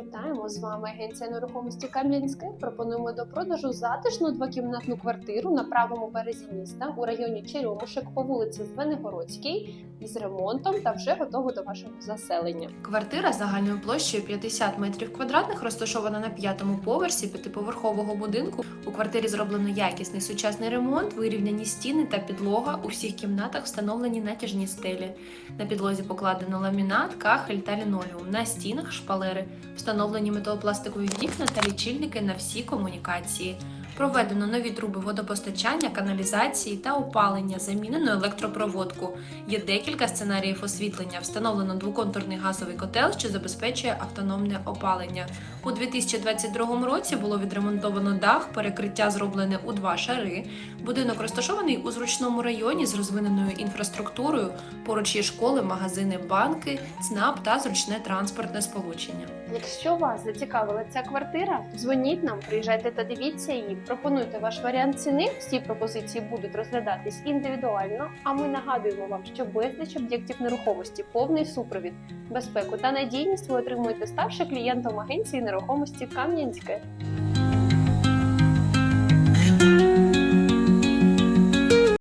Вітаємо з вами агенція нерухомості Кам'янське. Пропонуємо до продажу затишну двокімнатну квартиру на правому березі міста у районі Черемушек по вулиці Звенигородській із ремонтом та вже готова до вашого заселення. Квартира загальною площею 50 метрів квадратних розташована на п'ятому поверсі п'ятиповерхового будинку. У квартирі зроблено якісний сучасний ремонт, вирівняні стіни та підлога. У всіх кімнатах встановлені натяжні стелі. На підлозі покладено ламінат, кахель та лінолеум. На стінах шпалери, встановлені металопластикові вікна та лічильники на всі комунікації. Проведено нові труби водопостачання, каналізації та опалення, замінено електропроводку. Є декілька сценаріїв освітлення. Встановлено двоконтурний газовий котел, що забезпечує автономне опалення. У 2022 році було відремонтовано дах, перекриття зроблене у два шари. Будинок розташований у зручному районі з розвиненою інфраструктурою. Поруч є школи, магазини, банки, ЦНАП та зручне транспортне сполучення. Якщо вас зацікавила ця квартира, дзвоніть нам, приїжджайте та дивіться її. Пропонуйте ваш варіант ціни. Всі пропозиції будуть розглядатись індивідуально. А ми нагадуємо вам, що безліч об'єктів нерухомості, повний супровід, безпеку та надійність ви отримуєте, ставши клієнтом агенції нерухомості Кам'янське.